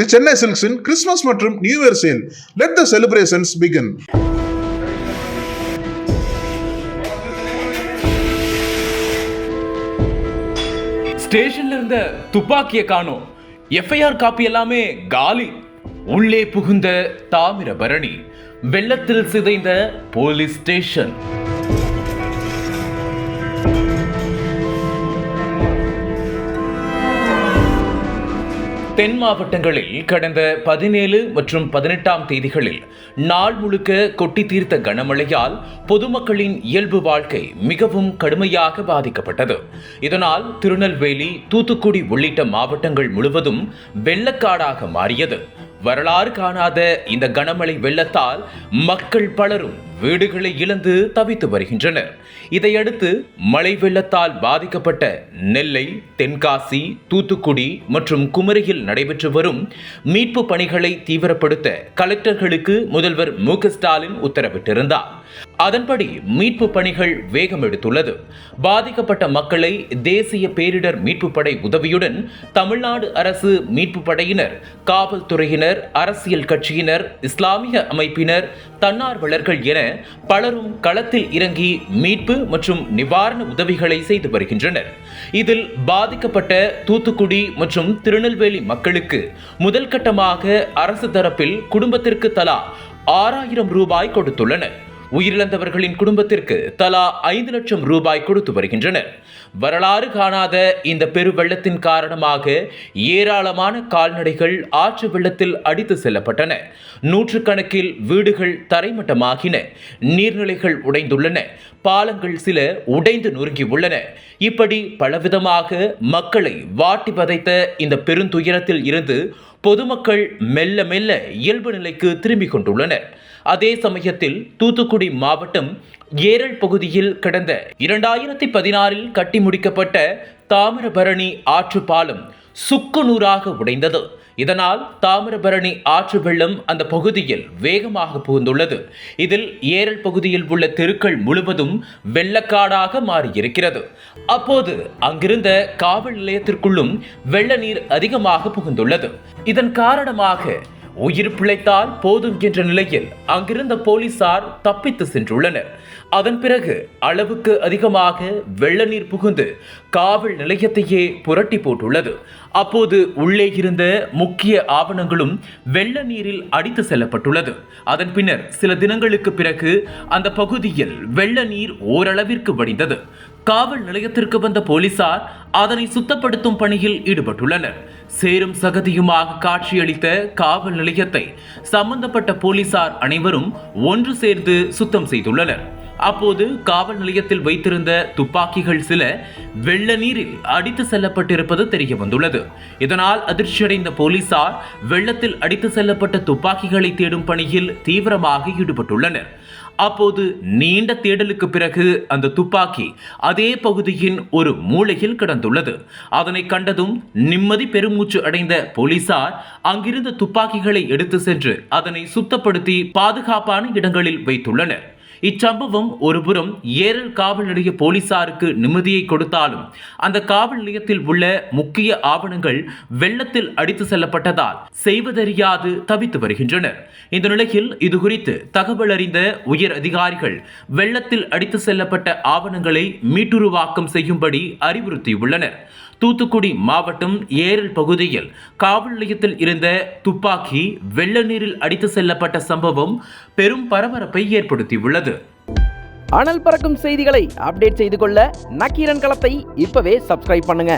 தி சென்னை சில்க்ஸின் கிறிஸ்துமஸ் மற்றும் new year sale. Let the celebrations begin ஸ்டேஷன்ல இருந்த துப்பாக்கியை காணோம். எஃப்ஐஆர் காப்பி எல்லாமே காலி. உள்ளே புகுந்த தாமிரபரணி வெள்ளத்தில் சிதைந்த போலீஸ் ஸ்டேஷன். தென் மாவட்டங்களில் கடந்த பதினேழு மற்றும் பதினெட்டாம் தேதிகளில் நாள் முழுக்க கொட்டி தீர்த்த கனமழையால் பொதுமக்களின் இயல்பு வாழ்க்கை மிகவும் கடுமையாக பாதிக்கப்பட்டது. இதனால் திருநெல்வேலி தூத்துக்குடி உள்ளிட்ட மாவட்டங்கள் முழுவதும் வெள்ளக்காடாக மாறியது. வரலாறு காணாத இந்த கனமழை வெள்ளத்தால் மக்கள் பலரும் வீடுகளை இழந்து தவித்து வருகின்றனர். இதையடுத்து மழை வெள்ளத்தால் பாதிக்கப்பட்ட நெல்லை தென்காசி தூத்துக்குடி மற்றும் குமரியில் நடைபெற்று வரும் மீட்பு பணிகளை தீவிரப்படுத்த கலெக்டர்களுக்கு முதல்வர் மு. ஸ்டாலின் உத்தரவிட்டிருந்தார். அதன்படி மீட்பு பணிகள் வேகம் எடுத்துள்ளது. பாதிக்கப்பட்ட மக்களை தேசிய பேரிடர் மீட்பு படை உதவியுடன் தமிழ்நாடு அரசு மீட்பு படையினர் காவல்துறையினர் அரசியல் கட்சியினர் இஸ்லாமிய அமைப்பினர் தன்னார்வலர்கள் என பலரும் களத்தில் இறங்கி மீட்பு மற்றும் நிவாரண உதவிகளை செய்து வருகின்றனர். இதில் பாதிக்கப்பட்ட தூத்துக்குடி மற்றும் திருநெல்வேலி மக்களுக்கு முதல் கட்டமாக அரசு தரப்பில் குடும்பத்திற்கு தலா ஆறாயிரம் ரூபாய் கொடுத்துள்ளனர். உயிரிழந்தவர்களின் குடும்பத்திற்கு தலா ஐந்து லட்சம் ரூபாய் கொடுத்து வருகின்றனர். வரலாறு காணாத இந்த பெருவெள்ளத்தின் காரணமாக ஏராளமான கால்நடைகள் ஆற்று வெள்ளத்தில் அடித்து செல்லப்பட்டன. நூற்றுக்கணக்கில் வீடுகள் தரைமட்டமாகின. நீர்நிலைகள் உடைந்துள்ளன. பாலங்கள் சில உடைந்து நொறுங்கி உள்ளன இப்படி பலவிதமாக மக்களை வாட்டி பதைத்த இந்த பெருந்துயரத்தில் இருந்து பொதுமக்கள் மெல்ல மெல்ல இயல்பு நிலைக்கு திரும்பிக் கொண்டுள்ளனர். அதே சமயத்தில் தூத்துக்குடி மாவட்டம் ஏரல் பகுதியில் கடந்த இரண்டாயிரத்தி பதினாறில் கட்டி முடிக்கப்பட்ட தாமிரபரணி ஆற்று பாலம் சுக்குநூறாக உடைந்தது. இதனால் தாமிரபரணி ஆற்று வெள்ளம் அந்த பகுதியில் வேகமாக புகுந்துள்ளது. இதில் ஏரல் பகுதியில் உள்ள தெருக்கள் முழுவதும் வெள்ளக்காடாக மாறியிருக்கிறது. அப்போது அங்கிருந்த காவல் நிலையத்திற்குள்ளும் வெள்ள நீர் அதிகமாக புகுந்துள்ளது. இதன் காரணமாக உயிர் பிழைத்தால் போதும் என்ற நிலையில் அங்கிருந்த போலீசார் தப்பித்து சென்றுள்ளனர். அதன் பிறகு அளவுக்கு அதிகமாக வெள்ள நீர் புகுந்து காவல் நிலையத்தையே புரட்டி போட்டுள்ளது. அப்போது உள்ளே இருந்த முக்கிய ஆவணங்களும் வெள்ள நீரில் அடித்து செல்லப்பட்டுள்ளது. அதன் பின்னர் சில தினங்களுக்கு பிறகு அந்த பகுதியில் வெள்ள நீர் ஓரளவிற்கு வடிந்தது. காவல் நிலையத்திற்கு வந்த போலீசார் அதனை சுத்தப்படுத்தும் பணியில் ஈடுபட்டுள்ளனர். சேரும் சகதியுமாக காட்சியளித்த காவல் நிலையத்தை சம்பந்தப்பட்ட போலீசார் அனைவரும் ஒன்று சேர்ந்து சுத்தம் செய்துள்ளனர். அப்போது காவல் நிலையத்தில் வைத்திருந்த துப்பாக்கிகள் சில வெள்ள நீரில் அடித்து செல்லப்பட்டிருப்பது தெரிய வந்துள்ளது. இதனால் அதிர்ச்சியடைந்த போலீசார் வெள்ளத்தில் அடித்து செல்லப்பட்ட துப்பாக்கிகளை தேடும் பணியில் தீவிரமாக ஈடுபட்டுள்ளனர். அப்போது நீண்ட தேடலுக்கு பிறகு அந்த துப்பாக்கி அதே பகுதியின் ஒரு மூலையில் கிடந்துள்ளது. அதனை கண்டதும் நிம்மதி பெருமூச்சு அடைந்த போலீசார் அங்கிருந்த துப்பாக்கிகளை எடுத்து சென்று அதனை சுத்தப்படுத்தி பாதுகாப்பான இடங்களில் வைத்துள்ளனர். இச்சம்பவம் ஒருபுறம் ஏரல் காவல் நிலைய போலீசாருக்கு நிம்மதியை கொடுத்தாலும் அந்த காவல் நிலையத்தில் உள்ள முக்கிய ஆவணங்கள் வெள்ளத்தில் அடித்து செல்லப்பட்டதால் செய்வதறியாது தவித்து வருகின்றனர். இந்த நிலையில் இது குறித்து தகவல் அறிந்த உயர் அதிகாரிகள் வெள்ளத்தில் அடித்து செல்லப்பட்ட ஆவணங்களை மீட்டுருவாக்கம் செய்யும்படி அறிவுறுத்தியுள்ளனர். தூத்துக்குடி மாவட்டம் ஏரல் பகுதியில் காவல் நிலையத்தில் இருந்த துப்பாக்கி வெள்ள நீரில் அடித்து செல்லப்பட்ட சம்பவம் பெரும் பரபரப்பை ஏற்படுத்தியுள்ளது. அனல் பறக்கும் செய்திகளை அப்டேட் செய்து கொள்ள நக்கீரன் களத்தை இப்பவே சப்ஸ்கிரைப் பண்ணுங்க.